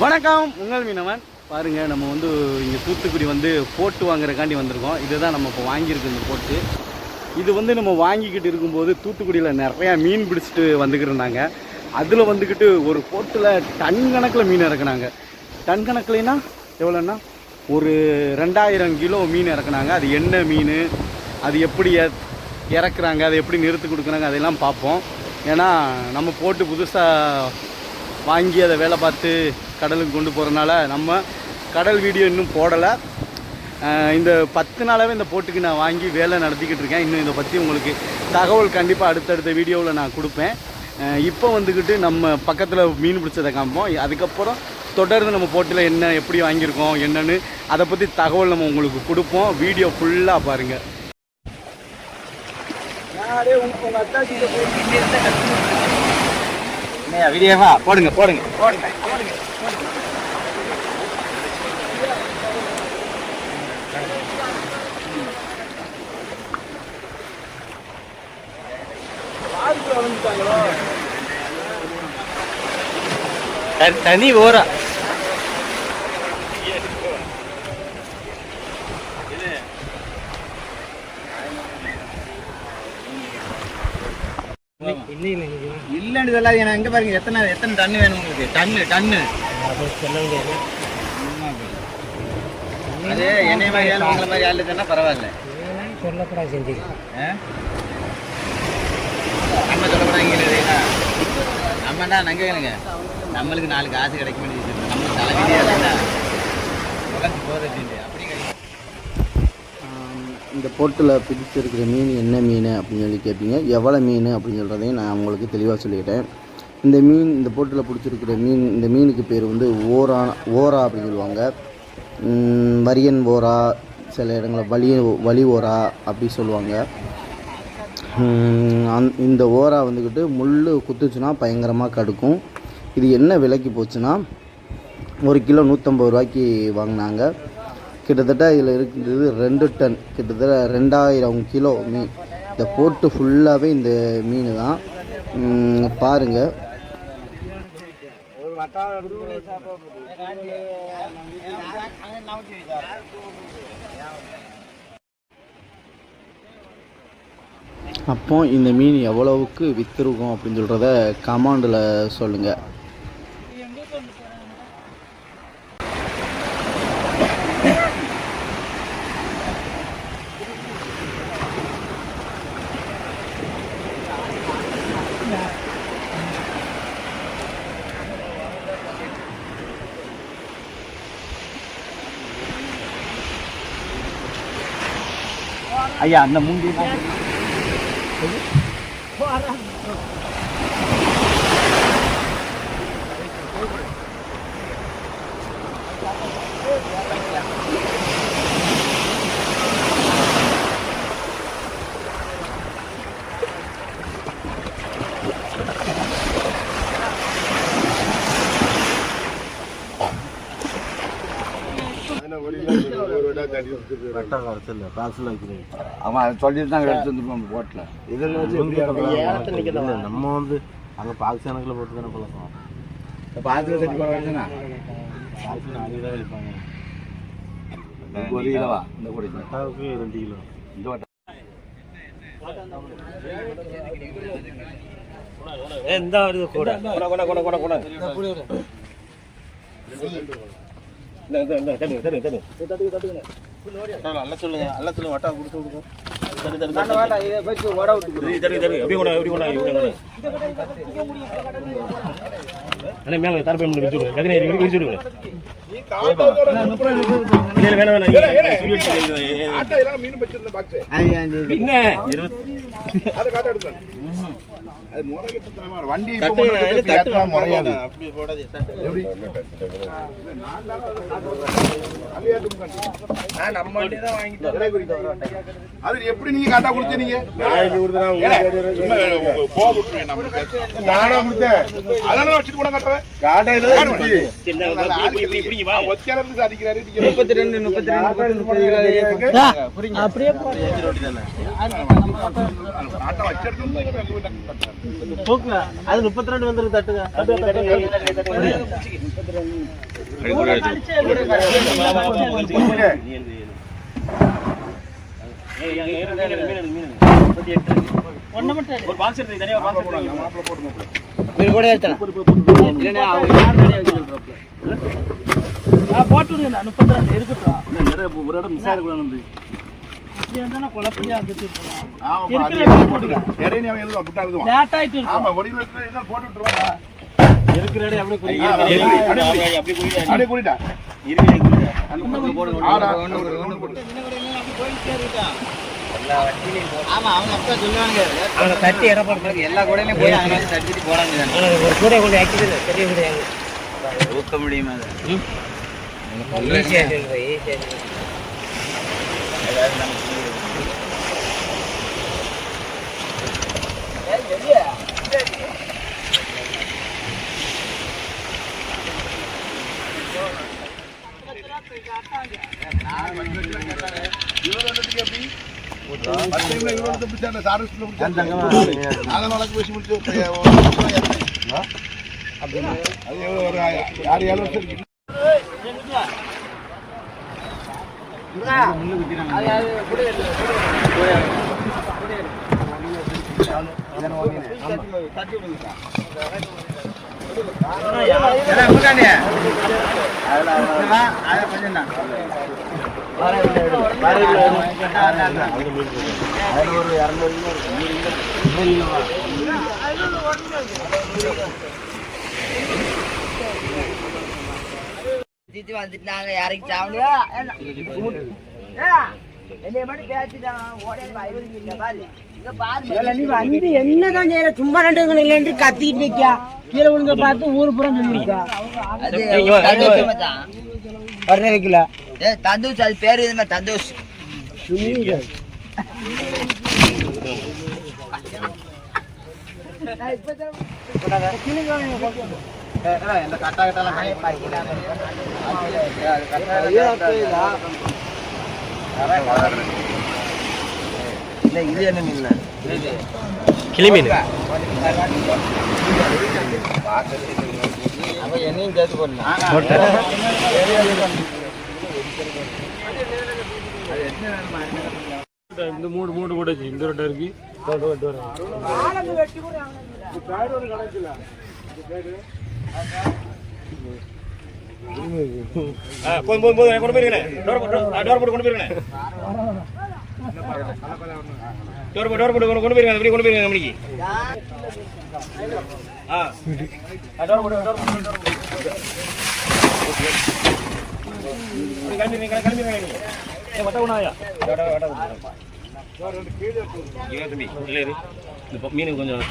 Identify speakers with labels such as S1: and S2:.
S1: வணக்கம். உங்கள் மீனவன். பாருங்கள் நம்ம வந்து இங்கே தூத்துக்குடி வந்து போட்டு வாங்குறதுக்காண்டி வந்திருக்கோம். இதுதான் நம்ம இப்போ வாங்கியிருக்கு இந்த போட்டு. இது வந்து நம்ம வாங்கிக்கிட்டு இருக்கும்போது தூத்துக்குடியில் நிறையா மீன் பிடிச்சிட்டு வந்துக்கிட்டு அதில் வந்துக்கிட்டு ஒரு போட்டில் டன் கணக்கில் மீன் இறக்குனாங்க. டன் கணக்குலனா எவ்வளோன்னா ஒரு ரெண்டாயிரம் கிலோ மீன் இறக்குனாங்க. அது என்ன மீன்? அது எப்படி எ- இறக்குறாங்க? அதை எப்படி நிறுத்து கொடுக்குறாங்க? அதெல்லாம் பார்ப்போம். ஏன்னா நம்ம போட்டு புதுசாக வாங்கி அதை வேலை பார்த்து கடலுக்கு கொண்டு போகிறனால நம்ம கடல் வீடியோ இன்னும் போடலை. இந்த பத்து நாளாகவே இந்த போட்டுக்கு நான் வாங்கி வேலை நடத்திக்கிட்டு இருக்கேன். இன்னும் இதை பற்றி உங்களுக்கு தகவல் கண்டிப்பாக அடுத்தடுத்த வீடியோவில் நான் கொடுப்பேன். இப்போ வந்துக்கிட்டு நம்ம பக்கத்தில் மீன் பிடிச்சதை காமிப்போம் அதுக்கப்புறம் தொடர்ந்து நம்ம போட்டில் என்ன எப்படி வாங்கியிருக்கோம் என்னன்னு அதை பற்றி தகவல் நம்ம உங்களுக்கு கொடுப்போம். வீடியோ ஃபுல்லாக பாருங்கள் வீடியோவா போடுங்க போடுங்க. போடுங்க தனி ஓரா
S2: இல்லன்னு சொல்லாது எனக்கு எங்க பாருங்க எத்தனை எத்தனை டன்னு வேணும் உங்களுக்கு? Ton ton. அது என்னை மாதிரி ஆள் உங்களை மாதிரி ஆள் சொன்னா பரவாயில்ல.
S3: சொல்லக்கூடாது செஞ்சு?
S2: நம்ம சொல்லக்கூடாதுங்க நம்மடா நங்க வேணுங்க. நம்மளுக்கு நாலு காசு கிடைக்க வேண்டியது நம்ம தலைவிதியா உலகத்து போகிறது அப்படி
S4: இந்த போட்டில் பிடிச்சிருக்கிற மீன் என்ன மீன் அப்படின்னு சொல்லி கேட்பீங்க எவ்வளோ மீன் அப்படின்னு சொல்கிறதையும் நான் உங்களுக்கு தெளிவாக சொல்லிட்டேன். இந்த மீன் இந்த போட்டில் பிடிச்சிருக்கிற மீன் இந்த மீனுக்கு பேர் வந்து ஓரா ஓரா அப்படின்னு சொல்லுவாங்க. வரியன் ஓரா சில இடங்களில் வலி வலி ஓரா அப்படி சொல்லுவாங்க. அந் இந்த ஓரா வந்துக்கிட்டு முள் குத்துச்சுன்னா பயங்கரமாக கடுக்கும். இது என்ன விலைக்கு போச்சுன்னா ஒரு கிலோ நூற்றம்பது ரூபாய்க்கு வாங்கினாங்க. கிட்டத்தட்ட இதில் இருக்கிறது ரெண்டு டன். கிட்டத்தட்ட ரெண்டாயிரம் கிலோ மீன். இந்த போட்டு ஃபுல்லாகவே இந்த மீன் தான் பாருங்கள் அப்போ இந்த மீன் எவ்வளவுக்கு விற்றுருக்கும் அப்படின்னு சொல்கிறத கமாண்டில் சொல்லுங்கள் Ayan, namundi na. Ayan.
S1: ஐயா அந்த மூங்கி அவன் அதை சொல்லிட்டு தான் எடுத்து வந்துருப்பான் போட்டில்.
S3: இதில் நம்ம வந்து அங்கே பாக்ஸ் கணக்கில் போட்டு தானே பழக்கம்.
S1: செட் பண்ண
S3: வைப்பாங்க
S1: ஒரு கிலோவா? இந்த கூட
S3: கட்டாவுக்கு ரெண்டு கிலோ.
S1: இந்த வட்டம்
S3: எந்த வருது கூட. கூட கூட கூட கூட கூட. அல்ல சொல்லுங்க அல்ல சொல்லுங்க வட்டா கொடுத்து கொடுங்க தரு, தரு, தரு, தரு. தரு, தரு, தரு. அப்படியே கொண்டா, அப்படியே கொண்டா, அப்படியே கொண்டா. அண்ணே, மேல தரப்பை மட்டும் விரிச்சு. கதிரை விரிச்சு விடுங்க. இல்ல, வேணாம். என்ன? இருபத்தி-
S2: வண்டி
S3: தட்டு, இல்ல, தட்டு வேணாம், முறையாது. அப்படி போடாதே, தட்டு. நம்ம வண்டி தான் வாங்கிட்டோம்
S2: அது எப்படி நீங்க காட்டா கொடுத்தீங்க நானும் கொடுத்தேன் வச்சுட்டு கூட கட்ட
S5: முப்பத்தி ரெண்டு முப்பத்தி ரெண்டு அப்படியே அது முப்பத்தி ரெண்டு வந்துருக்கு தட்டுங்க
S3: ஒரு பாக்ஸ் எடுத்து தனியா பாக்ஸ் போடுவாங்க மாப்பிள்ள போட்டு மாப்பிள்ள
S2: మీరు కూడా వెళ్తాను
S5: போட்டு விடுங்க முப்பத்தி ரெண்டு இருக்கட்டும்
S3: நிறைய ஒரு இடம் மிஸ் ஆயிடக்கூடாது
S5: குழப்படியா இருந்துச்சு
S3: ஆமா
S5: இருக்கிற
S3: போட்டுங்க இடையே அவன் எழுதுவான் புட்டா எழுதுவான்
S5: லேட் ஆயிட்டு
S3: ஆமா ஒடிவில் என்ன போட்டு விட்டுருவாங்க
S5: இருக்கிற இடம் அப்படியே
S3: ஆ, அப்படியே குடி.
S2: அவங்க தட்டி இடம் போடுறாங்க எல்லா கூடயுமே போய் தட்டிட்டு போறாங்க
S5: ஒரு கூட கொண்டு ஆக்டிவ் பெரிய கூட
S2: ஊக்க முடியுமா ஈஸியா
S3: பத்து பிடிச்சா அந்த சாரு அதனால வழக்கு பேசி முடிச்சு இப்ப ஒரு. அது ஆறு ஏழு வருஷம் இருக்கு.
S2: தீத்து வந்துட்டாங்க
S6: நீ வந்து என்னதான் செய்யற சும்மா ரெண்டு இல்லைன்னு கத்திட்டு நிக்கா கீழே விழுந்த பார்த்து ஊர் புறம் சொல்லிருக்கா வைக்கல
S2: தந்தூஸ் அது பேரு இது மாதிரி தந்தூஸ்
S3: இந்த கட்டா கட்டெல்லாம்
S2: இது என்ன மீன்
S5: கிளிமீன்
S2: என்னையும் சேர்த்து போடலாம்
S5: இந்த மூணு மூணு கூட இந்த ரெண்டு இருக்கு.
S3: போதும் போதும் போதும். கொண்டு போயிருக்கேன் டோர் போட்டு டோர் போட்டு கொண்டு போயிருக்கேன் டோர் போட்டு டோர் போட்டு கொண்டு போயிருக்கேன் அப்படி கொண்டு போயிருக்கேன் மணிக்கு ஆ. டோர் போட்டு டோர் போட்டு. கிளம்பி கிளம்பி கிளம்பிடுங்க கிளம்பிடுங்க நீ வட்ட உணாயா வட்ட மீன் கொஞ்சம்